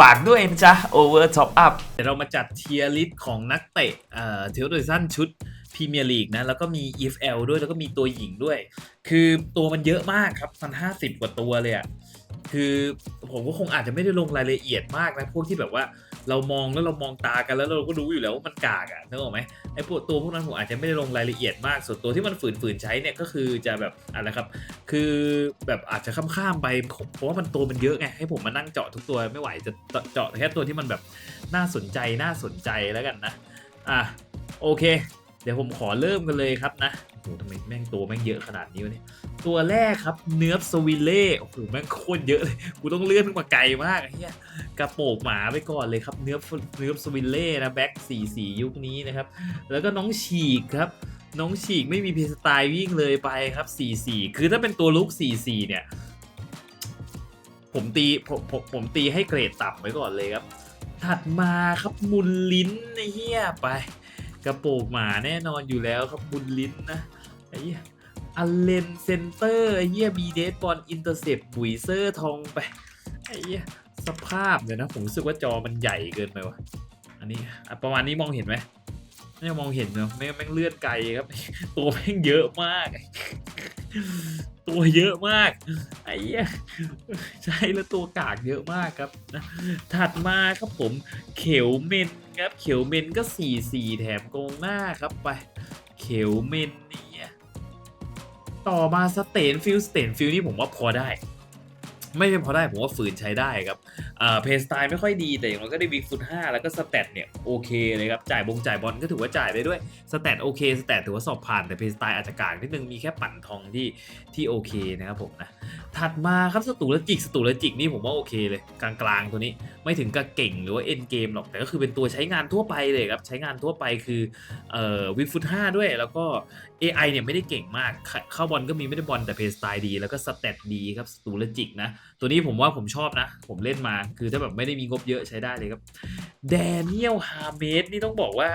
ฝากด้วยนะจ๊ะ Over Top Up เดี๋ยวเรามาจัดเทียร์ลิสต์ของนักเตะเอ่อเทลโดยสั้นชุดพรีเมียร์ลีกนะ แล้วก็มี EFL ด้วยแล้วก็มีตัวหญิงด้วย คือตัวมันเยอะมากครับมัน50กว่าตัวเลยอะคือผมก็คงอาจจะไม่ได้ลงรายละเอียดมากนะ พวกที่แบบว่า เรามองแล้วเรามองตากันแล้วเราก็รู้อยู่แล้วว่ามันกากอะนึกออกไหมไอ้พวกตัวพวกนั้นผมอาจจะไม่ได้ลงรายละเอียดมาก ส่วนตัวที่มันฝืนๆใช้เนี่ยก็คือจะแบบอะไรครับ คือแบบอาจจะข้ามๆไปเพราะว่ามันตัวมันเยอะไงให้ผมมานั่งเจาะทุกตัวไม่ไหวจะเจาะแค่ตัวที่มันแบบน่าสนใจน่าสนใจแล้วกันนะอะโอเค เดี๋ยวผมขอเริ่มกันเลยครับนะโอ้โหทำไมแม่งตัวแม่งเยอะขนาดนี้วะเนี่ยตัวแรกครับเนื้อสวิลเล่โอ้โหแม่งโคตรเยอะเลยกูต้องเลื่อนขึ้นมาไกลมากไอ้เหี้ยกระโปกหมาไปก่อนเลยครับเนื้อเนื้อสวิลเล่นะแบ็กสี่สี่ยุคนี้นะครับ แล้วก็น้องฉีกครับ น้องฉีกไม่มีเพสไตล์วิ่งเลยไปครับสี่สี่คือถ้าเป็นตัวลุกสี่สี่เนี่ย ผมตีผมผมผมตีให้เกรดต่ำไว้ก่อนเลยครับ ถัดมาครับมุนลิ้นไอ้เหี้ยไป กระโปกหมาแน่นอนอยู่แล้วครับมุนลิ้นนะไอ้เหี้ยอัลเลนเซนเตอร์ไอ้เหี้ยบีเดสบอลอินเตอร์เซปบุยเซอร์ทองไปไอ้เหี้ยสภาพเนี่ยนะผมรู้สึกว่าจอมันใหญ่เกินไปว่ะอันนี้อะประมาณนี้มองเห็นไหมไม่มองเห็นเนาะไม่แม่งเลื่อนไกลครับ ตัวแม่งเยอะมาก ตัวเยอะมากไอ้เหี้ยใช่แล้วตัวกากเยอะมากครับนะถัดมาครับผมเขียวเมน ครับเขียวเมนก็สี่สี่แถมโกงหน้าครับไป เขียวเมนเนี่ยต่อมาสเตนฟิลสเตนฟิลนี่ผมว่าพอได้ ไม่ใช่พอได้ผมว่าฝืนใช้ได้ครับเพย์สไตล์ไม่ค่อยดีแต่อย่างน้อยก็ได้วิกฟุต5แล้วก็สเตตเนี่ยโอเคเลยครับจ่ายบงจ่ายบอลก็ถือว่าจ่ายได้ด้วยสเตตโอเคสเตตถือว่าสอบผ่านแต่เพย์สไตล์อาจจะกลางนิดนึงมีแค่ปั่นทองที่ที่โอเคนะครับผมนะ ถัดมาครับสตูลจิกสตูลจิกนี่ผมว่าโอเคเลย กลางๆตัวนี้ไม่ถึงกับเก่งหรือว่าเอ็นเกมหรอกแต่ก็คือเป็นตัวใช้งานทั่วไปเลยครับ ใช้งานทั่วไปคือเอ่อวิฟุต5ด้วย แล้วก็ AI เนี่ยไม่ได้เก่งมาก เข้าบอลก็มีไม่ได้บอลแต่เพย์สไตล์ดี แล้วก็สเตตดีครับสตูลจิกนะ ตัวนี้ผมว่าผมชอบนะ ผมเล่นมาคือถ้าแบบไม่ได้มีงบเยอะใช้ได้เลยครับแดเนียลฮาเมสนี่ต้องบอกว่า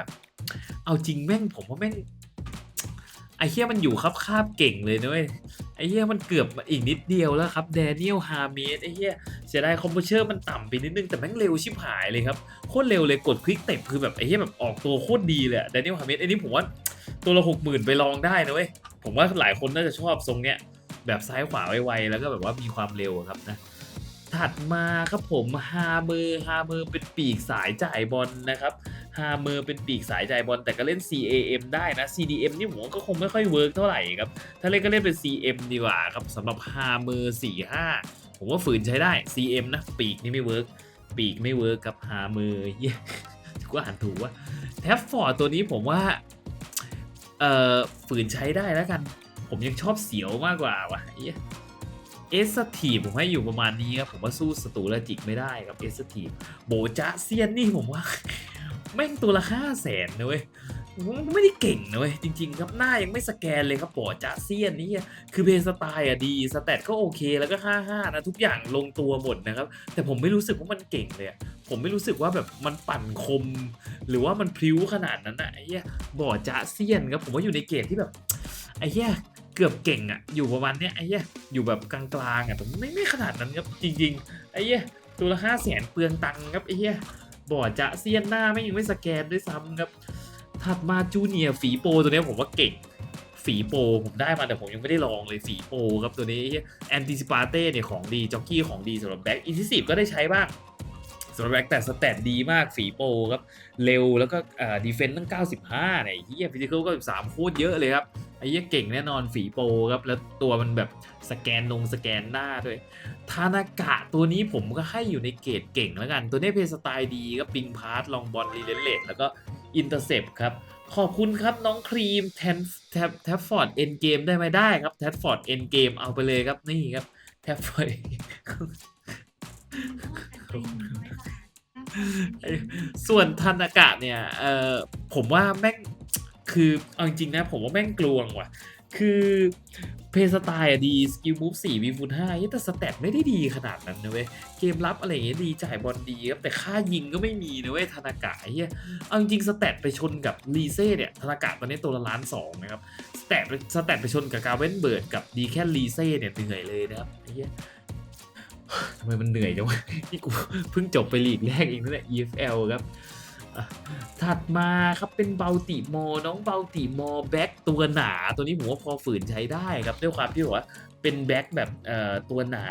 เอาจริงแม่งผมว่าแม่ง ไอ้เหี้ยมันอยู่ครับคาบเก่งเลยนะเว้ยไอ้เหี้ยมันเกือบอีกนิดเดียวแล้วครับแดเนียลฮาร์เมสไอ้เหี้ยเสียดายคอมโพเชอร์มันต่ำไปนิดนึงแต่แม่งเร็วชิบหายเลยครับโคตรเร็วเลยกดควิกเต็ปคือแบบไอ้เหี้ยแบบออกตัวโคตรดีเลยแดเนียลฮาร์เมสไอ้นี่ผมว่าตัวละหกหมื่นไปลองได้นะเว้ยผมว่าหลายคนน่าจะชอบทรงเนี้ยแบบซ้ายขวาไวๆแล้วก็แบบว่ามีความเร็วครับนะ ถัดมาครับผมฮาเมอร์ฮาเมอร์เป็นปีกสายจ่ายบอลนะครับฮาเมอร์เป็นปีกสายจ่ายบอลแต่ก็เล่น CAM ได้นะ CDM นี่ผมวก็คงไม่ค่อยเวิร์กเท่าไหร่ครับ ถ้าเล่นก็เล่นเป็น CM ดีกว่าครับสำหรับฮาเมอร์45 ผมว่าฝืนใช้ได้ CM นะ ปีกนี่ไม่เวิร์กปีกไม่เวิร์กกับฮาเมอร์เหี้ยกูอ่านถูกว่าแท็บฟอร์ดตัวนี้ผมว่าเอ่อฝืนใช้ได้แล้วกัน ผมยังชอบเสียวมากกว่าว่ะเหี้ย สทีผมให้อยู่ประมาณนี้ครับ ผมว่าสู้สตูลจิกไม่ได้ครับเอสทีโบจะเซียนนี่ผมว่า แม่งตัวละห้าแสนนะเว้ยผมไม่ได้เก่งนะเว้ยจริง ๆ ครับหน้ายังไม่สแกนเลยครับปอจะเซียนนี่คือเพย์สไตล์อะดีสแตทก็โอเคแล้วก็55นะทุกอย่างลงตัวหมดนะครับ แต่ผมไม่รู้สึกว่ามันเก่งเลยผมไม่รู้สึกว่าแบบมันปั่นคม หรือว่ามันพลิ้วขนาดนั้นอะไอ้เหี้ยบอจะเซียนครับผมว่าอยู่ในเกรดที่แบบไอ้เหี้ย เกือบเก่งอะอยู่ประมาณเนี้ยไอ้เหี้ยอยู่แบบกลางๆอะแต่ไม่ไม่ขนาดนั้นครับจริงๆไอ้เหี้ยตัวละห้าแสนเปลืองตังค์ครับไอ้เหี้ยบอดจะเซียนหน้าไม่ยังไม่สแกนด้วยซ้ำครับถัดมาจูเนียฝีโปตัวนี้ผมว่าเก่งฝีโปผมได้มาแต่ผมยังไม่ได้ลองเลยฝีโปครับตัวนี้แอนติซิปาเต้เนี่ยของดีจ็อกกี้ของดีสำหรับแบ็กอินทิซีฟก็ได้ใช้บ้างสำหรับแบ็กแต่สแตทดีมากฝีโปครับ เร็วแล้วก็ดีเฟนต์ตั้ง 95เนี่ยเฮียฟิสิกอลก็13โคตรเยอะเลยครับ อ้เหี้ยเก่งแน่นอนฝีโปรครับ แล้วตัวมันแบบสแกนลงสแกนหน้าด้วยทานากะตัวนี้ผมก็ให้อยู่ในเกรดเก่งแล้วกัน ตัวนี้เพย์สไตล์ดีก็ปิงพาร์ตลองบอลรีเลนเลตแล้วก็อินเตอร์เซปครับ ขอบคุณครับน้องครีมแทนแท็บแท็บฟอร์ดเอ็นเกมได้ไหมได้ครับแท็บฟอร์ดเอ็นเกมเอาไปเลยครับนี่ครับแท็บฟอร์ดไอ้ส่วนทันอากาศเนี่ย เออผมว่าแม่ง คือเอาจริงนะผมว่าแม่งกลวงว่ะ คือเพย์สไตล์ดีสกิลมูฟสี่วีฟูดห้าแต่สแตทไม่ได้ดีขนาดนั้นนะเว้ย เกมรับอะไรอย่างเงี้ยดีจ่ายบอลดีครับ แต่ค่ายิงก็ไม่มีนะเว้ยธนากะเฮียเอาจริงสแตทไปชนกับลีเซ่เนี่ยธนากะตอนนี้ตัวละล้านสองนะครับสแตทสแตทไปชนกับกาเวนเบิร์ดกับดีแค่ลีเซ่เนี่ยเหนื่อยเลยนะครับเฮียทำไมมันเหนื่อยจังวะนี่กูเพิ่งจบไปลีกแรกเองนั่นแหละ EFL ครับ ถัดมาครับเป็นเบลติโมน้องเบลติโมแบ็กตัวหนาตัวนี้ผมว่าพอฝืนใช้ได้ครับด้วยความที่บอกว่าเป็นแบ็กแบบตัวหนา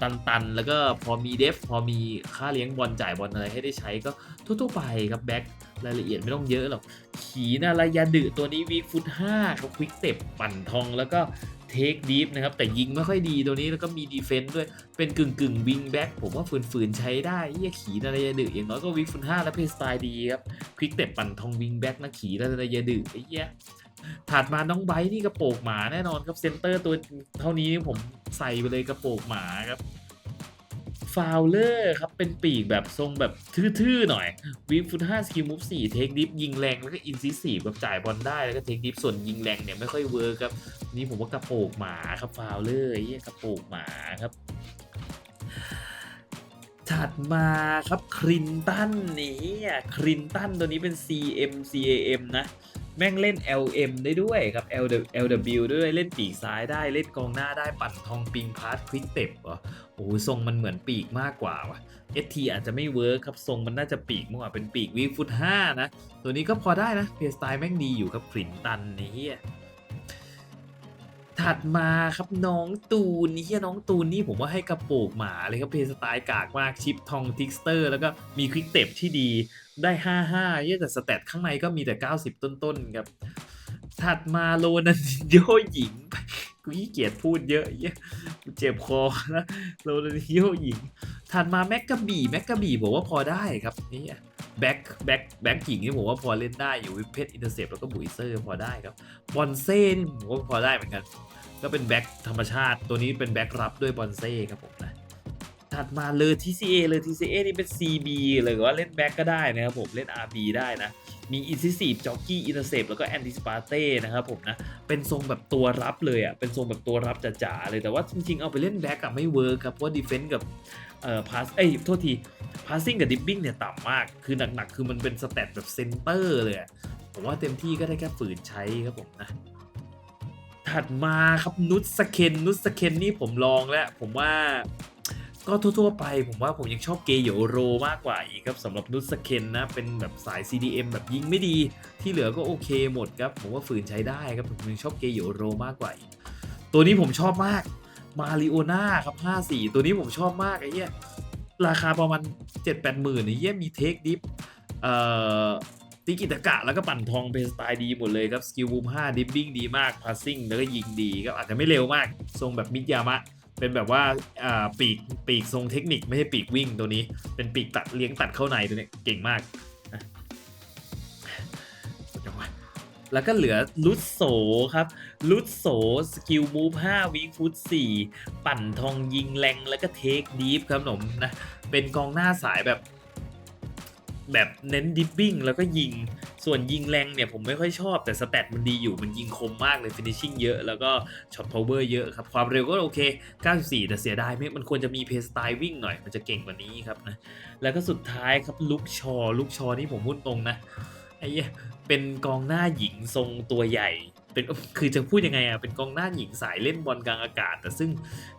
ตันๆ แล้วก็พอมีเดฟพอมีค่าเลี้ยงบอลจ่ายบอลอะไรให้ได้ใช้ก็ทั่วๆไปครับแบ็กรายละเอียดไม่ต้องเยอะหรอก ขีนารายาดึตัวนี้วีฟุต5ครับควิกเต็บปั่นทองแล้วก็ เทคดีฟนะครับ แต่ยิงไม่ค่อยดีตัวนี้แล้วก็มีดีเฟนต์ด้วยเป็นกึ่งกึ่งวิงแบ็กผมว่าฝืนๆใช้ได้เฮียขีนารายาดึอย่างน้อยก็วิฟุนห้าและเพสไตล์ดีครับควิกเตะปั่นทองวิงแบ็กนะขีนารายาดึไอ้เหี้ยถัดมาน้องไบร์ทนี่กระโปงหมาแน่นอนครับเซนเตอร์ตัวเท่านี้ผมใส่ไปเลยกระโปงหมาครับ ฟาวเลอร์ครับ เป็นปีกแบบทรงแบบทื่อๆหน่อยวีฟุตห้าสกิลมูฟสี่เทคดิฟยิงแรง แล้วก็อินซิสีแบบจ่ายบอลได้ แล้วก็เทคดิฟส่วนยิงแรงเนี่ยไม่ค่อยเวิร์คครับ นี่ผมว่ากระโปงหมาครับฟาวเลอร์เหี้ยกระโปงหมาครับถัดมาครับครินตันนี่ครินตันตัวนี้เป็น CM CAM นะ แม่งเล่น LM ได้ด้วยครับ LW LW ด้วยเล่นปีกซ้ายได้เล่นกองหน้าได้ปั่นทองปิงพาร์ทควิกเต็บเหรอโอ้โหทรงมันเหมือนปีกมากกว่าวะ ST อาจจะไม่เวิร์คครับ ทรงมันน่าจะปีกมากกว่าเป็นปีกวีฟุต5นะ ตัวนี้ก็พอได้นะเพลสไตล์แม่งดีอยู่ครับครินตันนี่ย ถัดมาครับน้องตูนนี่เฮียน้องตูนนี่ผมว่าให้กระโปงหมาเลยครับเพย์สไตล์กากมากชิปทองทิกสเตอร์ แล้วก็มีควิกเต็บที่ดีได้ 55เยี่ยแต่สแตทข้างในก็มีแต่ 90 ต้นๆครับ ถัดมาโรนันโยหญิงกูขี้เกียจพูดเยอะเยี่ยกูเจ็บคอนะโรนันดิโยหญิงถัดมาแม็กกาบีแม็กกาบีผมว่าพอได้ครับนี่ แบ็คแบ็คแบ็คหญิงนี่ผมว่าพอเล่นได้อยู่วิเพชอินเตอร์เซปแล้วก็บุยเซอร์พอได้ครับบอนเซ่นี่ผมว่าพอได้เหมือนกัน ก็เป็นแบ็คธรรมชาติ ตัวนี้เป็นแบ็ครับด้วยบอนเซ่ครับผมนะถัดมาเลยทีซีเอเลยทีซีเอนี่เป็น CB เลยว่าเล่นแบ็กก็ได้นะครับผมเล่น RB ได้นะ มี Incisive Jockey Intercept แล้วก็ Anticipate นะครับผมนะเป็นทรงแบบตัวรับเลยอะเป็นทรงแบบตัวรับจ๋าๆเลยแต่ว่าจริงๆ เอาไปเล่นแบ็กอะไม่เวิร์คครับเพราะว่า Defense กับเอ่อ Pass เอ้ยโทษที Passing กับ Dipping เนี่ยต่ำมาก คือหนักๆ คือมันเป็นสเตตแบบเซนเตอร์เลยผมว่าเต็มที่ก็ได้แค่ฝืนใช้ครับผมนะถัดมาครับนุชสเคนนุชสเคนนี่ผมลองแล้ว ผมว่า ก็ทั่วๆไปผมว่าผมยังชอบเกโยโรมากกว่าอีกครับสำหรับนุสเคนนะ เป็นแบบสาย CDM แบบยิงไม่ดี ที่เหลือก็โอเคหมดครับ ผมว่าฝืนใช้ได้ครับผมยังชอบเกโยโรมากกว่าอีก ตัวนี้ผมชอบมากมาริโอนาครับ 54 ตัวนี้ผมชอบมากไอ้เหี้ยราคาประมาณ 7-8หมื่นไอ้เหี้ยมีเทคดิฟเอ่อติกิตะกะแล้วก็ปั่นทองเป็นสไตล์ดีหมดเลยครับ สกิลบูม5ดิฟบิ้งดีมากพาสซิ่งแล้วก็ยิงดีก็อาจจะไม่เร็วมาก ทรงแบบมิยามะ เป็นแบบว่าอ่าปีกปีกทรงเทคนิคไม่ใช่ปีกวิ่งตัวนี้ เป็นปีกตัดเลี้ยงตัดเข้าในตัวนี้เก่งมากแล้วก็เหลือลุดโซครับลุดโซสกิลมูฟ5วีฟุต4ปั่นทองยิงแรงแล้วก็เทคดีฟครับผมนะเป็นกองหน้าสายแบบ แบบเน้นดิฟบิ้งแล้วก็ยิง ส่วนยิงแรงเนี่ยผมไม่ค่อยชอบแต่สแตทมันดีอยู่มันยิงคมมากเลยฟินิชชิ่งเยอะแล้วก็ช็อตพาวเวอร์เยอะครับความเร็วก็โอเค 94 แต่เสียดายไม่มันควรจะมีเพสไตล์วิ่งหน่อยมันจะเก่งกว่านี้ครับนะแล้วก็สุดท้ายครับลุกชอลุกชอนี่ผมพูดตรงนะไอ้เหี้ยเป็นกองหน้าหญิงทรงตัวใหญ่เป็นคือจะพูดยังไงอะเป็นกองหน้าหญิงสายเล่นบอลกลางอากาศ แต่ซึ่ง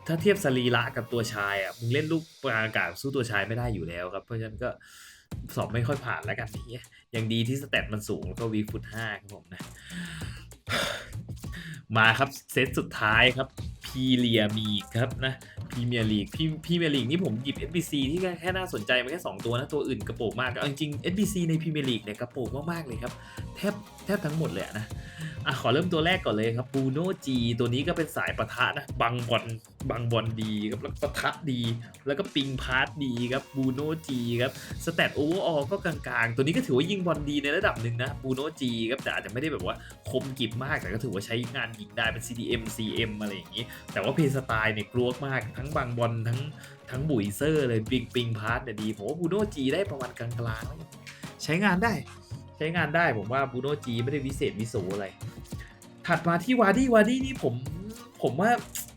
ถ้าเทียบสรีระกับตัวชายอะมึงเล่นลูกกลางอากาศสู้ตัวชายไม่ได้อยู่แล้วครับ เพราะฉะนั้นก็ สอบไม่ค่อยผ่านแล้วกันนี้ยังดีที่สเตตมันสูงแล้วก็วีฟุตห้าครับผมนะ มาครับเซตสุดท้ายครับพีเรียมีครับนะพีเมียร์ลีกพี่พรีเมียร์ลีกนี่ผมหยิบ SBC ที่แค่น่าสนใจมาแค่ 2 ตัวนะ ตัวอื่นกระโปรงมากจริงจริงๆ SBC ในพีเมียร์ลีกเนี่ยกระโปรงมากๆเลยครับ แทบ แทบทั้งหมดเลยนะอะขอเริ่มตัวแรกก่อนเลยครับบูโนจีตัวนี้ก็เป็นสายปะทะนะบังบอลบังบอลดีครับแล้วปะทะดี แล้วก็ปิงพาร์ตดีครับบูโนจีครับสแตทโอเวอร์ออก็กลางๆ ตัวนี้ก็ถือว่ายิงบอลดีในระดับหนึ่งนะบูโนจีครับแต่อาจจะไม่ได้แบบว่าคมกริบมากแต่ก็ถือว่าใช้งานยิงได้เป็น CDM CM อะไรอย่างนี้ แต่ว่าเพย์สไตล์เนี่ยกลัวมากทั้งบางบอลทั้งทั้งบุยเซอร์เลยปิงปิงพาร์ทเนี่ยดีผมว่าบูโนจีได้ประมาณกลางๆใช้งานได้ ใช้งานได้ผมว่าบูโนจีไม่ได้วิเศษวิโสอะไร ถัดมาที่วาร์ดี้วาร์ดี้นี่ผมผมว่า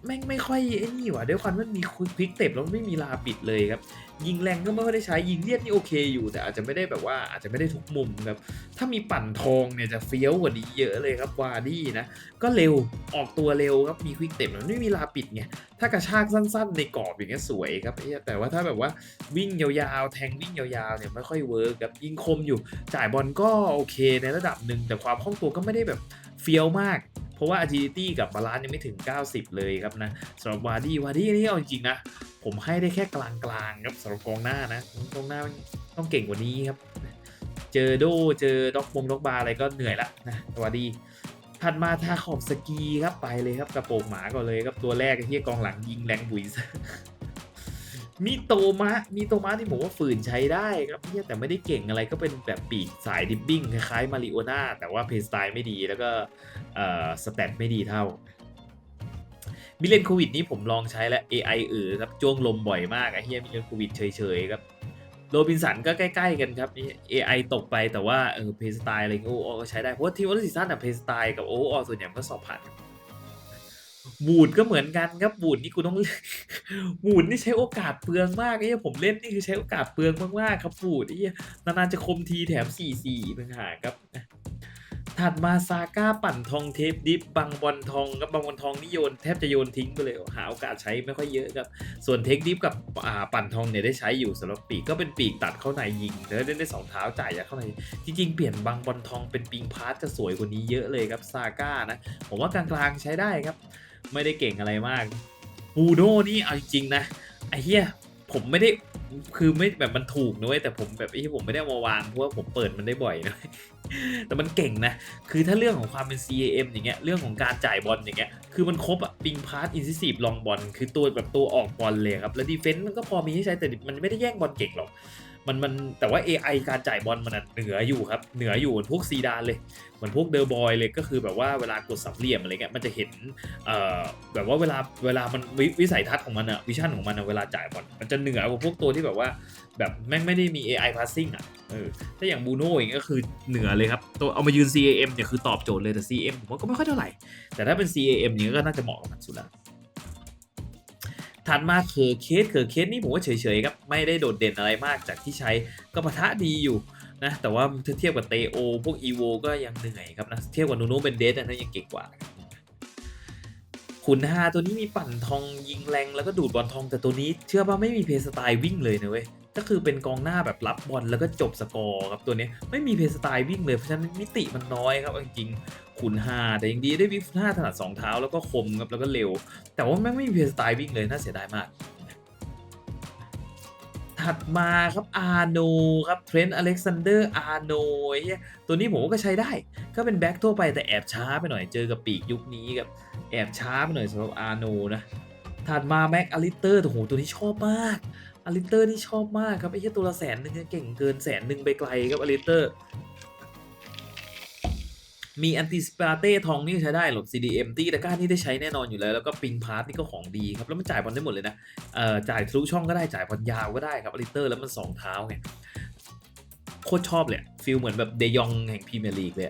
แม่งไม่ค่อยไอ้นี่ว่ะด้วยความมันมีควิกเต็บแล้วไม่มีลาปิดเลยครับ ยิงแรงก็ไม่ค่อยได้ใช้ยิงเลียดนี่โอเคอยู่ แต่อาจจะไม่ได้แบบว่าอาจจะไม่ได้ทุกมุมครับ ถ้ามีปั่นทองเนี่ยจะเฟี้ยวกว่านี้เยอะเลยครับวาร์ดี้นะ ก็เร็วออกตัวเร็วครับมีควิกเต็บมันไม่มีลาปิดไงถ้ากระชากสั้นๆ ในกรอบอย่างเงี้ยสวยครับแต่ว่าถ้าแบบว่าวิ่งยาวๆ แทงวิ่งยาวๆเนี่ยไม่ค่อยเวิร์กครับยิงคมอยู่ จ่ายบอลก็โอเคในระดับหนึ่งแต่ความคล่องตัวก็ไม่ได้แบบเฟี้ยวมาก เพราะว่า agility กับบาลานซ์ยังไม่ถึง 90 เลยครับนะสำหรับวาร์ดี้วาร์ดี้นี่เอาจริงๆนะ ผมให้ได้แค่กลางๆครับสำหรับกองหน้านะกองหน้ามันต้องเก่งกว่านี้ครับ เจอโดเจอด็อกบงด็อกบาอะไรก็เหนื่อยละนะวาร์ดี้ถัดมาทาขอบสกีครับไปเลยครับกระโปรงหมาก่อนเลยครับตัวแรกที่กองหลังยิงแรงบุ๋ย มีโตมะมีโตมะที่ผมว่าฝืนใช้ได้ครับเหี้ยแต่ไม่ได้เก่งอะไรก็เป็นแบบปีกสายดิบบิ้งคล้ายๆมาริโอนาแต่ว่าเพย์สไตล์ไม่ดีแล้วก็เอ่อสแตทไม่ดีเท่ามิเลนโควิดนี้ผมลองใช้แล้ว AI เออครับจ้วงลมบ่อยมากไอ้เฮียมิเลนโควิดเฉยๆครับโรบินสันก็ใกล้ๆกันครับนี่ AI ตกไปแต่ว่าเออเพย์สไตล์อะไรก็ใช้ได้ เพราะว่าทีมวอลซีซั่นอะเพย์สไตล์กับโอ้อส่วนใหญ่ก็สอบผ่าน บูดก็เหมือนกันครับบูดนี่กูต้องบูดนี่ใช้โอกาสเปลืองมากไอ้ผมเล่นนี่คือใช้โอกาสเปลืองมากๆครับบูดไอ้นานๆจะคมทีแถม4-4ต่างหากครับ ถัดมาซาก้าปั่นทองเทปดิฟบางบอลทองกับบางบอลทองนี่โยนแทบจะโยนทิ้งไปเลยหาโอกาสใช้ไม่ค่อยเยอะครับ ส่วนเทคดิฟกับปั่นทองเนี่ยได้ใช้อยู่สำหรับปีกก็เป็นปีกตัดเข้าในยิงแล้วเล่นได้สองเท้าจ่ายยาเข้าในจริงๆเปลี่ยนบางบอลทองเป็นปิงพาร์ทจะสวยกว่านี้เยอะเลยครับซาก้านะผมว่ากลางๆใช้ได้ครับ ไม่ได้เก่งอะไรมากบูโน่นี่เอาจริงๆนะไอ้เหี้ยผมไม่ได้ คือไม่แบบมันถูกนะเว้ยแต่ผมแบบไอ้ที่ผมไม่ได้มาวางเพราะว่าผมเปิดมันได้บ่อยนะแต่มันเก่งนะ คือถ้าเรื่องของความเป็น CAM อย่างเงี้ย เรื่องของการจ่ายบอลอย่างเงี้ย คือมันครบอะปิงพาร์ตอินซิสีฟลองบอล คือตัวแบบตัวออกบอลเลยครับ แล้วดีเฟนต์มันก็พอมีให้ใช้แต่มันไม่ได้แย่งบอลเก่งหรอก มันมันแต่ว่า AI การจ่ายบอลมันเหนืออยู่ครับเหนืออยู่เหมือนพวกซีดานเลยเหมือนพวกเดอร์บอยเลยก็คือแบบว่าเวลากดสับเหลี่ยมอะไรเงี้ยมันจะเห็นเอ่อแบบว่าเวลาเวลามันวิวิสัยทัศน์ของมันอะวิชั่นของมันอะเวลาจ่ายบอลมันจะเหนือกว่าพวกตัวที่แบบว่าแบบแม่งไม่ได้มี AI passing อะเออถ้าอย่างบูโน่เองก็คือเหนือเลยครับตัวเอามายืน CAM เนี่ยคือตอบโจทย์เลยแต่ CM ผมว่าก็ไม่ค่อยเท่าไหร่ แต่ถ้าเป็น CAM อย่างเงี้ยก็น่าจะเหมาะกับมันสุดละ ถัดมาเคอเคสเคอเคสนี่ผมว่าเฉยๆครับไม่ได้โดดเด่นอะไรมากจากที่ใช้ก็ปะทะดีอยู่นะแต่ว่าถ้าเทียบกับเตโอ พวกอีโวก็ยังเหนื่อยครับนะเทียบกับนูโนเบนเดสอันนั้ยังเก่งกว่าขุนฮาตัวนี้มีปั่นทองยิงแรงแล้วก็ดูดบอลทองแต่ตัวนี้ เชื่อว่าไม่มีเพสไตล์วิ่งเลยนะเว้ยก็คือเป็นกองหน้าแบบรับบอลแล้วก็จบสกอร์ครับตัวนี้ไม่มีเพสไตล์วิ่งเลยเพราะฉะนั้นมิติมันน้อยครับจริง ๆขุนฮาแต่ยังดีได้วิฟห้าถนัดสองเท้าแล้วก็คมครับแล้วก็เร็ว แต่ว่าแม่งไม่มีเพย์สไตล์วิ่งเลยน่าเสียดายมาก ถัดมาครับอาโนครับเทรนต์อเล็กซานเดอร์อาโนตัวนี้ผมก็ใช้ได้ ก็เป็นแบ็คทั่วไปแต่แอบช้าไปหน่อยเจอกับปีกยุคนี้ครับแอบช้าไปหน่อยสำหรับอาโนนะถัดมาแม็กอลิเตอร์โอ้โหตัวนี้ชอบมากอลิเตอร์นี่ชอบมากครับไอ้แค่ตัวละแสนหนึ่งเนี่ยเก่งเกินแสนหนึ่งไปไกลครับอลิเตอร์ มีแอนติสปาเต้ทองนี่ใช้ได้หลบ CDM ตีตะก้านี่ได้ใช้แน่นอนอยู่แล้ว แล้วก็ปิงพาร์ตนี่ก็ของดีครับ แล้วมันจ่ายบอลได้หมดเลยนะเอ่อจ่ายทะลุช่องก็ได้จ่ายบอลยาวก็ได้ครับอลิเตอร์แล้วมันสองเท้าไงโคตรชอบเลยฟิลเหมือนแบบเดยองแห่งพรีเมียร์ลีกเลย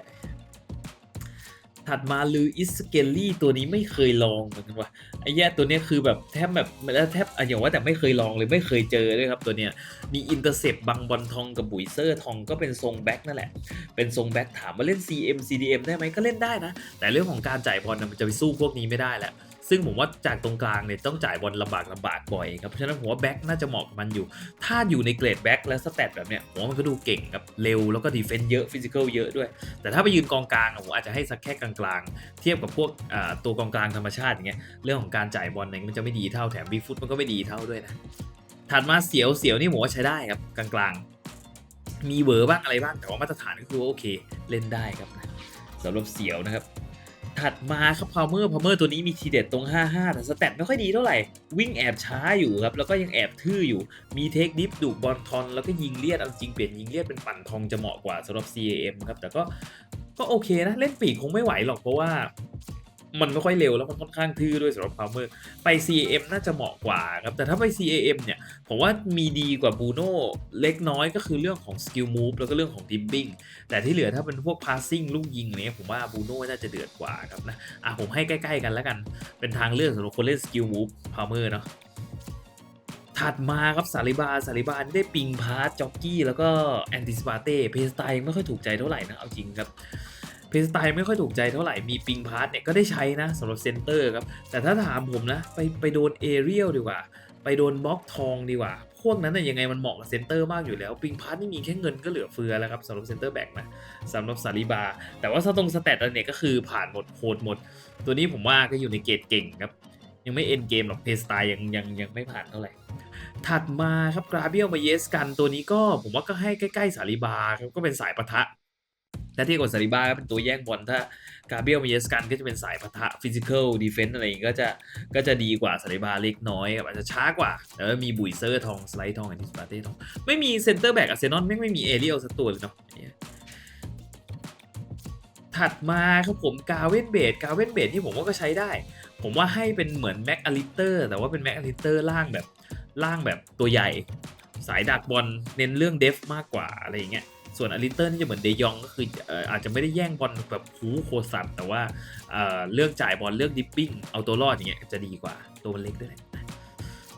ถัดมาลืออิสเกลลี่ตัวนี้ไม่เคยลองเหมือนกันว่ะไอ้แย่ตัวนี้คือแบบแทบแบบแล้วแทบอย่างว่าแต่ไม่เคยลองเลยไม่เคยเจอเลยครับตัวเนี้ยมีอินเตอร์เซปบังบอลทองกับบุยเซอร์ทองก็เป็นทรงแบ็กนั่นแหละ เป็นทรงแบ็กถามว่าเล่น CM CDM ได้ไหมก็เล่นได้นะ แต่เรื่องของการจ่ายบอลมันจะไปสู้พวกนี้ไม่ได้แหละ ซึ่งผมว่าจากตรงกลางเนี่ยต้องจ่ายบอลลำบากลำบากบ่อยครับเพราะฉะนั้นผมว่าแบ็คน่าจะเหมาะกับมันอยู่ ถ้าอยู่ในเกรดแบ็คและสแตทแบบเนี้ยผมว่ามันก็ดูเก่งครับเร็วแล้วก็ดีเฟนต์เยอะฟิสิกอลเยอะด้วย แต่ถ้าไปยืนกองกลางผมอาจจะให้สักแค่กลางๆ เทียบกับพวกตัวกองกลางธรรมชาติอย่างเงี้ยเรื่องของการจ่ายบอลเนี่ยมันจะไม่ดีเท่าแถมบีฟุตมันก็ไม่ดีเท่าด้วยนะถัดมาเสียวเสียวนี่ผมว่าใช้ได้ครับกลางๆ มีเวอร์บ้างอะไรบ้างแต่ว่ามาตรฐานก็คือว่าโอเคเล่นได้ครับสำหรับเสียวนะครับ ถัดมาครับพาวเมอร์พาวเมอร์ตัวนี้มีทีเด็ดตรง 55 แต่สแตทไม่ค่อยดีเท่าไหร่ วิ่งแอบช้าอยู่ครับ แล้วก็ยังแอบทื่ออยู่ มีเทคดิฟดูบอลทอน แล้วก็ยิงเลียดเอาจริงเปลี่ยนยิงเลียดเป็นปั่นทองจะเหมาะกว่าสำหรับ CAM ครับ แต่ก็ก็โอเคนะ เล่นปีกคงไม่ไหวหรอกเพราะว่า มันไม่ค่อยเร็วแล้วมันค่อนข้างทื่อด้วยสำหรับพาวเมอร์ไป CAM น่าจะเหมาะกว่าครับ แต่ถ้าไป CAM เนี่ย ผมว่ามีดีกว่าบูโน่เล็กน้อยก็คือเรื่องของสกิลมูฟแล้วก็เรื่องของดิ p บิ้งแต่ที่เหลือถ้าเป็นพวกพาสซิ่งลูกยิงเนี้ยผมว่าบูโน่น่าจะเดือดกว่าครับนะอะผมให้ใกล้ ๆ กันแล้วกันเป็นทางเลือกสำหรับคนเล่นสกิลมูฟพาวเมอร์เนาะถัดมาครับซาลิบาซาลิบานได้ปิงพาร์จ็อกกี้แล้วก็แอนติสปาเต้เพสไตไม่ค่อยถูกใจเท่าไหร่นะเอาจริงครับ เพสไตไม่ค่อยถูกใจเท่าไหร่ มีปิงพาร์เนี่ยก็ได้ใช้นะสำหรับเซนเตอร์ครับ แต่ถ้าถามผมนะ ไปไปโดนเอเรียลดีกว่า ไปโดนบล็อกทองดีกว่า พวกนั้นน่ะยังไงมันเหมาะกับเซนเตอร์มากอยู่แล้ว ปิงพาร์นี่มีแค่เงินก็เหลือเฟือแล้วครับสำหรับเซนเตอร์แบ็กนะสำหรับซาลิบา แต่ว่าถ้าตรงสแตทอันเนี่ยก็คือผ่านหมดโคดหมด ตัวนี้ผมว่าก็อยู่ในเกรดเก่งครับ ยังไม่เอ็นเกมหรอกเพสไตยังยังยังไม่ผ่านเท่าไหร่ถัดมาครับกราเบียลมาเยสกันตัวนี้ก็ผมว่าก็ให้ใกล้ๆสาลิบาครับก็เป็นสายปะทะ ถ้าเทียบกับสาลิบาก็เป็นตัวแย่งบอลถ้ากาเบียลมาเยสกันก็จะเป็นสายปะทะฟิสิก a ลดีเฟนต์อะไรอย่างงี้ก็จะก็จะดีกว่าสาลิบาเล็กน้อยครับอาจจะช้ากว่าแต่ว่ามีบุยเซอร์ทองสไลด์ทองอันนี้สปาเต้ทอง ไม่มีเซนเตอร์แบ็กอาร์เซนอลไม่ไม่มีเอเรียลสักตัวเลยเนาะถัดมาครับผมกาเวนเบดกาเวนเบดที่ผมว่าก็ใช้ได้ ผมว่าให้เป็นเหมือนแม็กอลิเตอร์แต่ว่าเป็นแม็กอลิเตอร์ล่างแบบล่างแบบตัวใหญ่ สายดักบอลเน้นเรื่องเดฟมากกว่าอะไรอย่างเงี้ย ส่วนอลิเตอร์นี่จะเหมือนเดยองก็คืออาจจะไม่ได้แย่งบอลแบบฟูโคสันแต่ว่าเลือกจ่ายบอลเลือกดิปปิ้งเอาตัวรอดอย่างเงี้ยจะดีกว่าตัวมันเล็กด้วย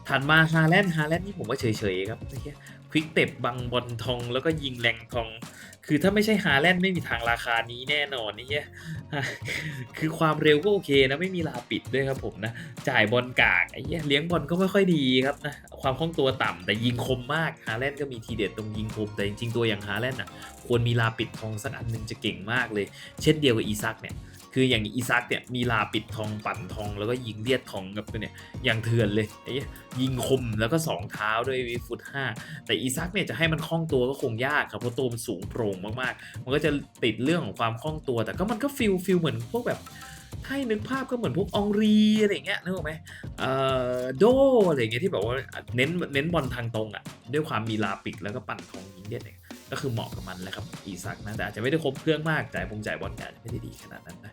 ถัดมาฮาแลนด์ฮาแลนด์นี่ผมว่าเฉยๆครับไอ้เหี้ควิกเต็บบังบอลทองแล้วก็ยิงแรงทอง คือถ้าไม่ใช่ฮาแลนด์ไม่มีทางราคานี้แน่นอนนี่แยคือความเร็วก็โอเคนะไม่มีลาปิดด้วยครับผมนะ จ่ายบอลกากไอ้เหี้ยเลี้ยงบอลก็ไม่ค่อยดีครับนะความคล่องตัวต่ำแต่ยิงคมมากฮาแลนด์ก็มีทีเด็ดตรงยิงคมแต่จริงๆตัวอย่างฮาแลนด์อะควรมีลาปิดทองสักอันหนึ่งจะเก่งมากเลย เช่นเดียวกับอีซักเนี่ย คืออย่างอีซักเนี่ยมีลาปิดทองปั่นทอง แล้วก็ยิงเลียดทองกับเนี่ยอย่างเถื่อนเลยไอ้ยิงคมแล้วก็สองเท้าด้วยวีฟุตห้าแต่อีซักเนี่ยจะให้มันคล่องตัวก็คงยากครับเพราะตัวมันสูงโปร่งมากๆ มันก็จะติดเรื่องของความคล่องตัว แต่ก็มันก็ฟิลฟิลเหมือนพวกแบบถ้าให้นึกภาพก็เหมือนพวกอองรีอะไรเงี้ยนึกออกไหมเอ่อโดอะไรเงี้ยที่แบบว่าเน้นเน้นบอลทางตรงอะด้วยความมีลาปิกแล้วก็ปั่นทองยิงเด็ดเนี่ย ก็คือเหมาะกับมันแหละครับอีซักนะแต่อาจจะไม่ได้ครบเครื่องมากจ่ายพงจ่ายบอลกันไม่ได้ดีขนาดนั้นนะ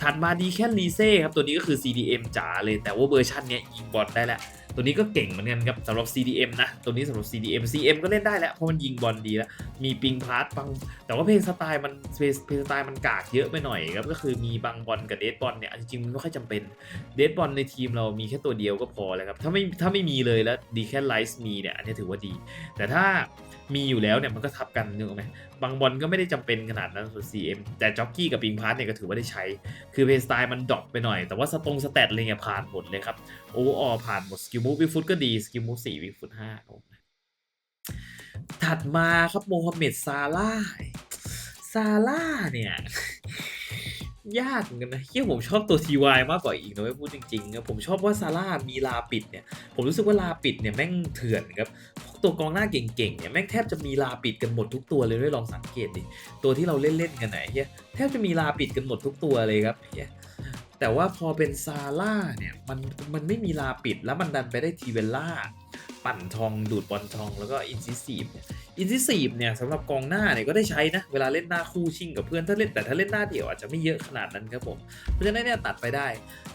ถัดมาดีแค่ลีเซ่ครับตัวนี้ก็คือ CDM จ๋าเลยแต่ว่าเวอร์ชันเนี้ยยิงบอลได้แหละ ตัวนี้ก็เก่งเหมือนกันครับสำหรับ CDM นะ ตัวนี้สำหรับ CDM CM ก็เล่นได้แล้ว เพราะมันยิงบอลดีแล้ว มีปิงพาร์ตบาง แต่ว่าเพลย์สไตล์มันเพลย์เพย์สไตล์มันกากเยอะไปหน่อยครับ ก็คือมีบางบอลกับเดดบอลเนี่ย จริงๆมันไม่ค่อยจำเป็น เดดบอลในทีมเรามีแค่ตัวเดียวก็พอแล้วครับ ถ้าไม่ถ้าไม่มีเลยแล้วดีแค่ไลซ์มีเนี่ย อันนี้ถือว่าดี แต่ถ้ามีอยู่แล้วเนี่ยมันก็ทับกันนึกออกไหมบางบอลก็ไม่ได้จำเป็นขนาดนั้นส่วน CM แต่จ็อกกี้กับปิงพาร์ตเนี่ยก็ถือว่าได้ใช้ คือเพลย์สไตล์มันดรอปไปหน่อย แต่ว่าสตรงสแตทอะไรเงี้ยผ่านหมดเลยครับโอเวอร์ออผ่านหมดสกิลมูฟวิฟุตก็ดีสกิลมูฟสี่วิฟุตห้าผมถัดมาครับโมฮัมเหม็ดซาร่าห์ซาร่าห์เนี่ย ยากเหมือนกันนะเฮียผมชอบตัว TY มากกว่าอีกนะไม่พูดจริงๆนะผมชอบว่าซาร่าห์มีลาปิดเนี่ย ผมรู้สึกว่าลาปิดเนี่ยแม่งเถื่อนครับพวกตัวกองหน้าเก่งๆเนี่ยแม่งแทบจะมีลาปิดกันหมดทุกตัวเลยด้วยลองสังเกตดิตัวที่เราเล่นๆกันไหนเฮียแทบจะมีลาปิดกันหมดทุกตัวเลยครับเฮีย แต่ว่าพอเป็นซาร่าเนี่ยมันมันไม่มีลาปิดแล้วมันดันไปได้ทีเวลล่า ปั่นทองดูดบอลทองแล้วก็อินซิซีฟอินซิซีฟเนี่ยสำหรับกองหน้าเนี่ยก็ได้ใช้นะ เวลาเล่นหน้าคู่ชิงกับเพื่อนถ้าเล่นแต่ถ้าเล่นหน้าเดี่ยวอาจจะไม่เยอะขนาดนั้นครับผม เพราะฉะนั้นเนี่ยตัดไปได้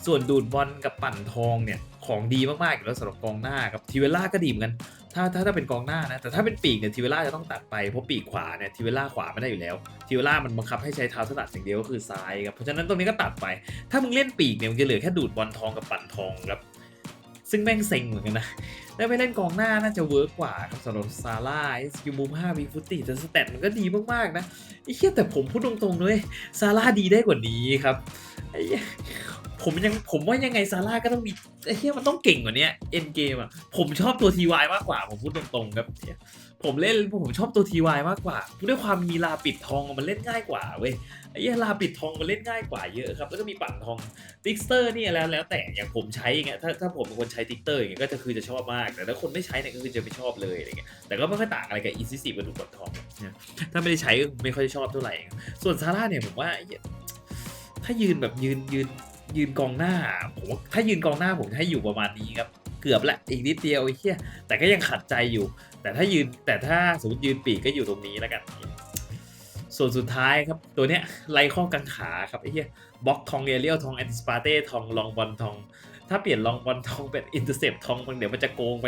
ส่วนดูดบอลกับปั่นทองเนี่ยของดีมากๆอยู่แล้วสำหรับกองหน้าครับทีเวลล่าก็ดีเหมือนกัน ถ้าถ้าถ้าเป็นกองหน้านะ แต่ถ้าเป็นปีกเนี่ยทีเวล่าจะต้องตัดไป เพราะปีกขวาเนี่ยทีเวล่าขวาไม่ได้อยู่แล้วทีเวล่ามันบังคับให้ใช้เท้าถนัดอย่างเดียวก็คือซ้ายครับเพราะฉะนั้นตรงนี้ก็ตัดไป ถ้ามึงเล่นปีกเนี่ยมึงจะเหลือแค่ดูดบอลทองกับปั่นทองครับซึ่งแม่งเซ็งเหมือนกันนะได้ไปเล่นกองหน้าน่าจะเวิร์กกว่าครับสำหรับซาร่าสกิลมูฟ5วีฟุตติแต่สเตตมันก็ดีมากๆนะไอ้เหี้ยแต่ผมพูดตรงๆเลยซาร่าดีได้กว่านี้ครับไอ้ ผมยังผมว่ายังไงซาร่าก็ต้องมีไอ้เหี้ยมันต้องเก่งกว่านี้เอ็นเกมอะผมชอบตัวทีวายมากกว่า ผมพูดตรงๆครับผมเล่นผมชอบตัวทีวายมากกว่าด้วยความมีลาปิดทองมันเล่นง่ายกว่าเว้ยไอ้เหี้ยลาปิดทองมันเล่นง่ายกว่าเยอะครับแล้วก็มีปั่นทองติ๊กเตอร์นี่แล้วแล้วแต่อย่างผมใช้อย่างเงี้ยถ้าถ้าผมเป็นคนใช้ติ๊กเตอร์อย่างเงี้ยก็จะคือจะชอบมาก แต่ถ้าคนไม่ใช้เนี่ยก็คือจะไม่ชอบเลยอะไรเงี้ยแต่ก็ไม่ค่อยต่างอะไรกับอีซิซีกับดูกดทองเนี่ยถ้าไม่ได้ใช้ก็ไม่ค่อยชอบเท่าไหร่ส่วนซาร่าเนี่ยผมว่าถ้ายืนแบบยืนยืน ยืนกองหน้าผมถ้ายืนกองหน้าผมจะให้อยู่ประมาณนี้ครับ เกือบละอีกนิดเดียวไอ้เหี้ยแต่ก็ยังขัดใจอยู่ แต่ถ้ายืนแต่ถ้าสมมติยืนปีกก็อยู่ตรงนี้แล้วกัน ส่วนสุดท้ายครับ ตัวเนี้ยไล่ข้อกังขาครับไอ้เหี้ยบล็อกทองเอเรียลทองแอนติสปาเต้ทองลองบอลทองถ้าเปลี่ยนลองบอลทองเป็นอินเตอร์เซปทองมันเดี๋ยวมันจะโกงไป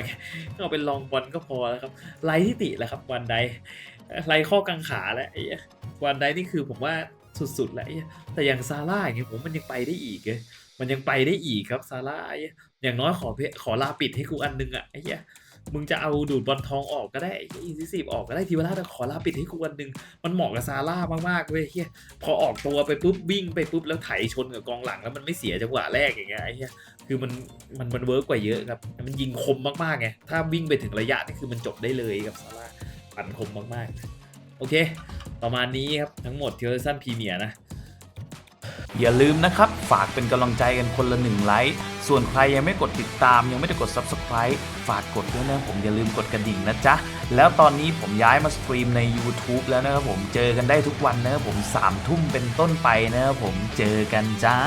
ก็เอาเป็นลองบอลก็พอแล้วครับไล่ที่ติแหละครับวันใดไล่ข้อกังขาแล้วไอ้เหี้ยวันใดนี่คือผมว่า สุดๆแล้วไอ้เหี้ยแต่อย่างซาร่าอย่างเงี้ยผมมันยังไปได้อีกเลยมันยังไปได้อีกครับซาร่าอย่างน้อยขอเพขอลาปิดให้กูอันนึงอะไอ้เหี้ยมึงจะเอาดูดบอลทองออกก็ได้อีซีซีออกก็ได้ทีเวลาแต่ขอลาปิดให้กูวันหนึ่งมันเหมาะกับซาร่ามากๆเว้ยเฮียพอออกตัวไปปุ๊บวิ่งไปปุ๊บแล้วไถชนกับกองหลังแล้วมันไม่เสียจังหวะแรกอย่างเงี้ยไอ้เฮียคือมันมันมันเวิร์กกว่าเยอะครับ มันยิงคมมากๆไงถ้าวิ่งไปถึงระยะนี่คือมันจบได้เลยกับซาร่าปั่นคมมากๆ โอเค ประมาณนี้ครับทั้งหมดเทเลซันพรีเมียร์นะ อย่าลืมนะครับ ฝากเป็นกำลังใจกันคนละหนึ่งไลค์ส่วนใครยังไม่กดติดตามยังไม่ได้กด Subscribe ฝากกดด้วยนะผมอย่าลืมกดกระดิ่งนะจ๊ะ แล้วตอนนี้ผมย้ายมาสตรีมใน YouTube แล้วนะครับผมเจอกันได้ทุกวันนะครับผม3ทุ่มเป็นต้นไปนะครับผมเจอกันจ้า